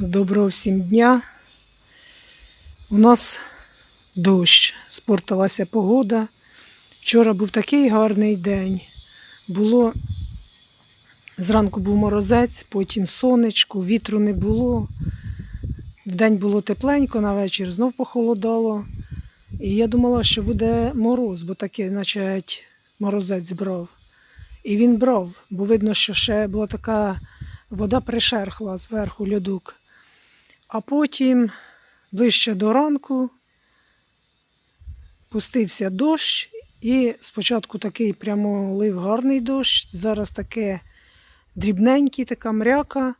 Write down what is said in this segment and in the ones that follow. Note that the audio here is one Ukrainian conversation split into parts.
Доброго всім дня. У нас дощ, спортилася погода. Вчора був такий гарний день. Було зранку був морозець, потім сонечко, вітру не було. Вдень було тепленько, на вечір знов похолодало. І я думала, що буде мороз, бо таке, наче морозець брав. І він брав, бо видно, що ще була така вода пришерхла зверху льодук. А потім, ближче до ранку, пустився дощ, і спочатку такий прямо лив гарний дощ, зараз таке дрібненький, така мряка,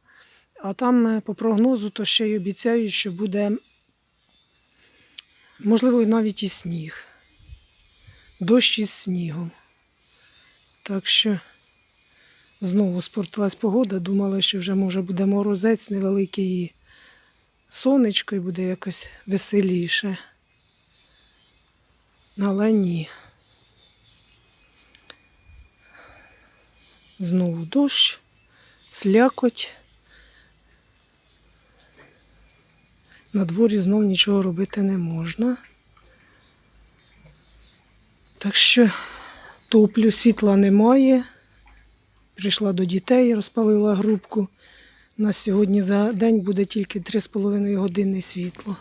а там е, по прогнозу то ще й обіцяють, що буде, можливо, навіть і сніг. Дощ із снігом. Так що знову спортилась погода, думала, що вже може буде морозець невеликий сонечко і буде якось веселіше. Але ні. Знову дощ, слякоть. На дворі знов нічого робити не можна. Так що топлю, світла немає. Прийшла до дітей, розпалила грубку. У нас сьогодні за день буде тільки 3,5 години світло.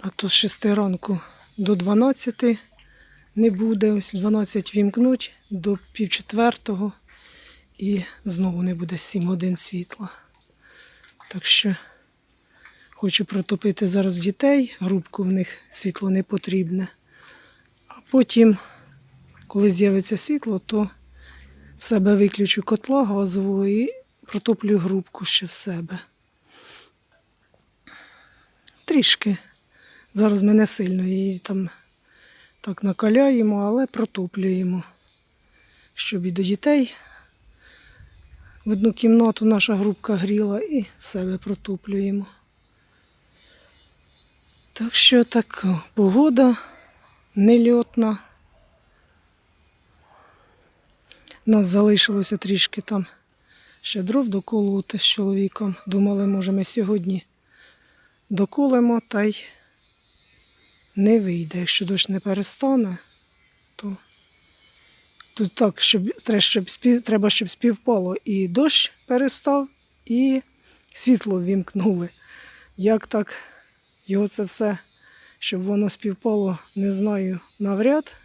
А то з 6 ранку до 12 не буде. Ось 12 вімкнуть до пів четвертого і знову не буде 7 годин світла. Так що хочу протопити зараз дітей, грубку в них світло не потрібне. А потім, коли з'явиться світло, то в себе виключу котла газового і протоплю грубку ще в себе. Трішки. Зараз ми не сильно її там так накаляємо, але протоплюємо, щоб і до дітей в одну кімнату наша грубка гріла і себе протоплюємо. Так що так, погода нельотна. У нас залишилося трішки там ще дров доколоти з чоловіком. Думали, може, ми сьогодні доколемо, та й не вийде. Якщо дощ не перестане, то тут так, щоб, щоб, спів, треба, щоб співпало і дощ перестав, і світло ввімкнули. Як так його це все, щоб воно співпало, не знаю навряд,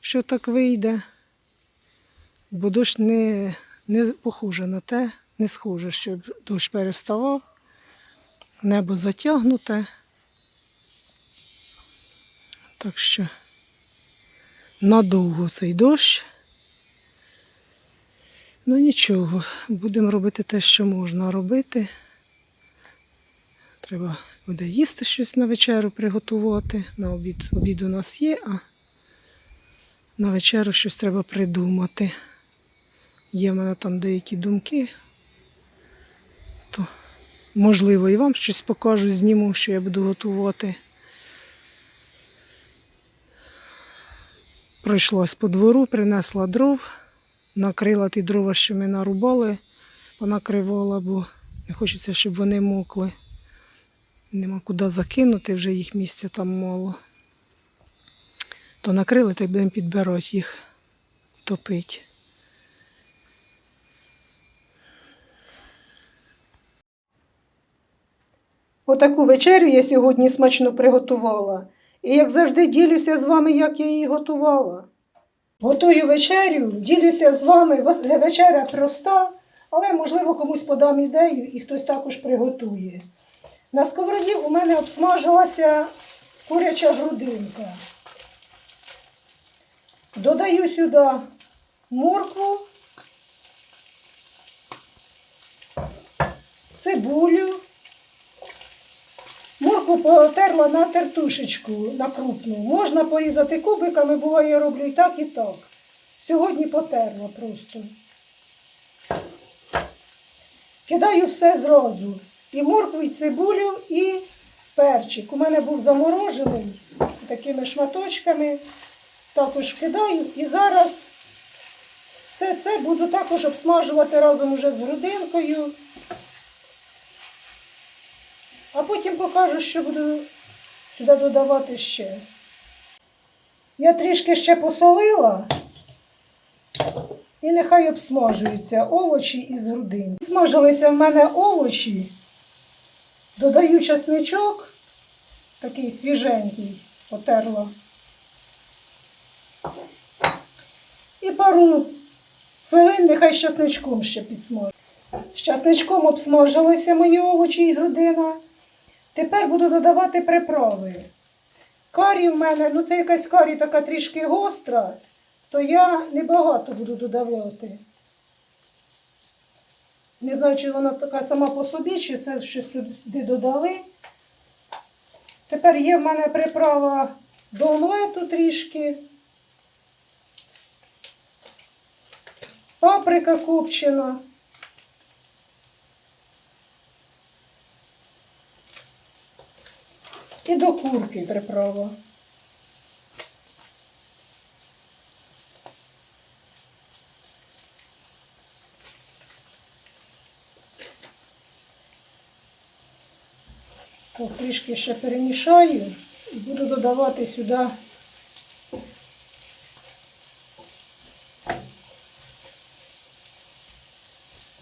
що так вийде. Бо дощ не, не похоже на те, не схоже, щоб дощ переставав, небо затягнуте. Так що надовго цей дощ. Ну нічого, будемо робити те, що можна робити. Треба буде їсти щось на вечерю приготувати. На обід обід у нас є, а на вечерю щось треба придумати. Є в мене там деякі думки, то можливо і вам щось покажу, зніму, що я буду готувати. Пройшлась по двору, принесла дров, накрила ті дрова, що ми нарубали, понакривала, бо не хочеться, щоб вони мокли. Нема куди закинути, вже їх місця там мало. То накрили, та й будемо підбирати їх, топити. Отаку вечерю я сьогодні смачно приготувала. І як завжди ділюся з вами, як я її готувала. Готую вечерю, ділюся з вами. Вос- Вечеря проста, але можливо комусь подам ідею і хтось також приготує. На сковороді у мене обсмажилася куряча грудинка. Додаю сюди моркву, цибулю. Моркву потерла на тертушечку на крупну. Можна порізати кубиками, буває, я роблю і так, і так. Сьогодні потерла просто. Кидаю все зразу. І моркву, і цибулю, і перчик. У мене був заморожений такими шматочками. Також кидаю. І зараз все це буду також обсмажувати разом уже з грудинкою. А потім покажу, що буду сюди додавати ще. Я трішки ще посолила. І нехай обсмажуються овочі із грудин. Смажилися в мене овочі. Додаю часничок, такий свіженький, потерла. І пару хвилин нехай з часничком ще підсмажу. З часничком обсмажилися мої овочі і грудина. Тепер буду додавати приправи. Карі в мене, ну це якась карі така трішки гостра, то я небагато буду додавати. Не знаю, чи вона така сама по собі, чи це щось туди додали. Тепер є в мене приправа до омлету трішки. Паприка копчена. І до курки приправа. Трішки ще перемішаю і буду додавати сюди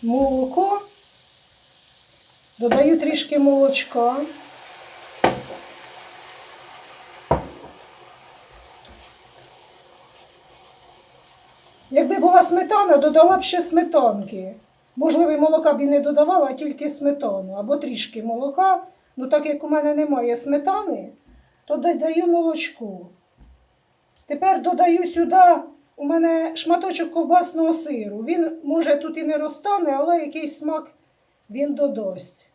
молоко. Додаю трішки молочка. Якби була сметана, додала б ще сметанки. Можливо, молока б і не додавала, а тільки сметану або трішки молока. Ну, так як у мене немає сметани, то додаю молочку. Тепер додаю сюди у мене шматочок ковбасного сиру. Він може тут і не розтане, але якийсь смак він додасть.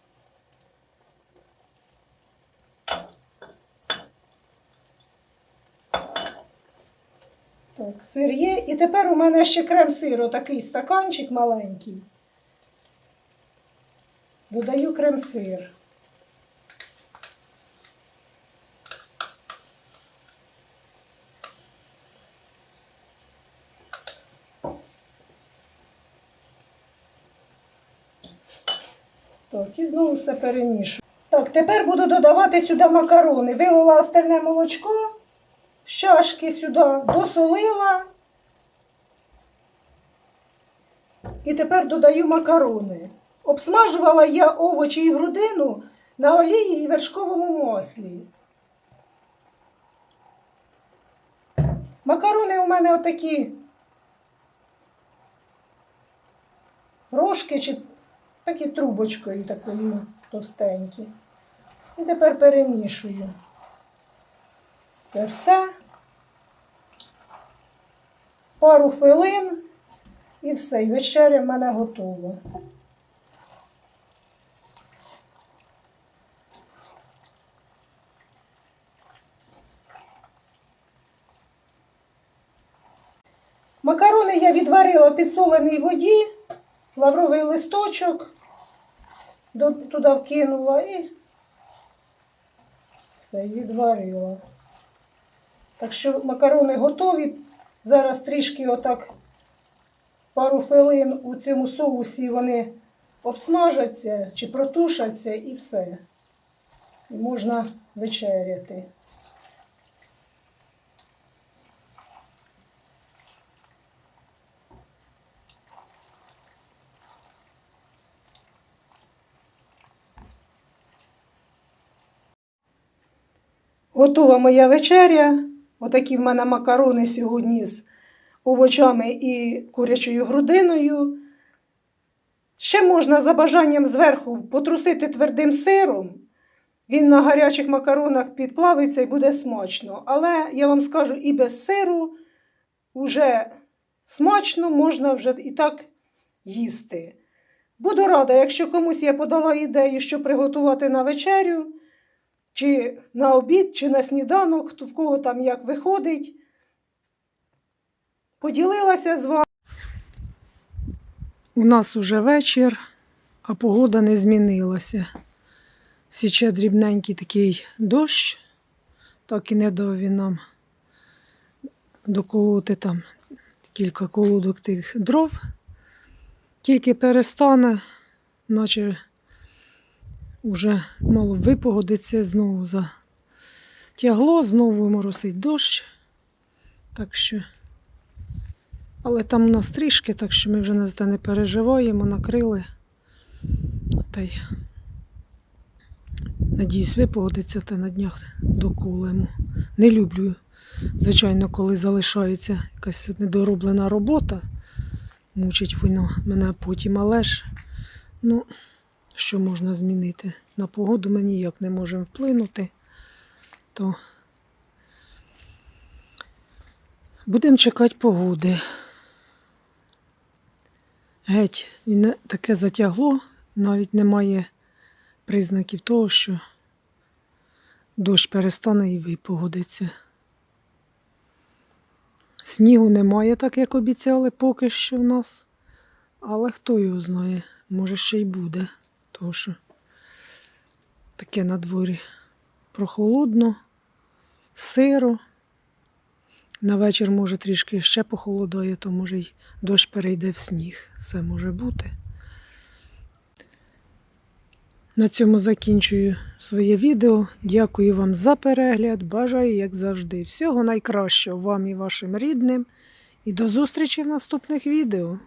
Так, сир є. І тепер у мене ще крем сиру, такий стаканчик маленький. Додаю крем сир. Так, і знову все перемішую. Так, тепер буду додавати сюди макарони. Вилила остальне молочко чашки сюди, досолила. І тепер додаю макарони. Обсмажувала я овочі і грудину на олії і вершковому маслі. Макарони у мене отакі рожки чи такі трубочкою такою товстенькі. І тепер перемішую. Це все. Пару хвилин і все. І вечеря в мене готова. Макарони я відварила в підсоленій воді, лавровий листочок туди вкинула і все, відварила. Так що макарони готові. Зараз трішки отак пару хвилин у цьому соусі вони обсмажаться чи протушаться і все. І можна вечеряти. Готова моя вечеря. Отакі в мене макарони сьогодні з овочами і курячою грудиною. Ще можна за бажанням зверху потрусити твердим сиром. Він на гарячих макаронах підплавиться і буде смачно. Але я вам скажу, і без сиру вже смачно можна вже і так їсти. Буду рада, якщо комусь я подала ідею, що приготувати на вечерю чи на обід, чи на сніданок, хто в кого там як виходить. Поділилася з вами. У нас уже вечір, а погода не змінилася. Січе дрібненький такий дощ, так і не дав він нам доколоти там кілька колодок тих дров. Тільки перестане, наче Уже мало випогодиться, знову затягло, знову моросить дощ. Так що. Але там у нас трішки, так що ми вже на це не переживаємо, накрили. Та й надіюсь, випогодиться та на днях докулемо. Не люблю, звичайно, коли залишається якась недороблена робота. Мучить воно мене потім, але ж, ну, що можна змінити? На погоду ми ніяк не можемо вплинути. То будемо чекати погоди. Геть, і не таке затягло, навіть немає признаків того, що дощ перестане і випогодиться. Снігу немає, так як обіцяли поки що в нас. Але хто його знає, може ще й буде. Тому що таке на дворі прохолодно, сиро. На вечір, може, трішки ще похолодає, то може й дощ перейде в сніг. Все може бути. На цьому закінчую своє відео. Дякую вам за перегляд. Бажаю, як завжди, всього найкращого вам і вашим рідним. І до зустрічі в наступних відео.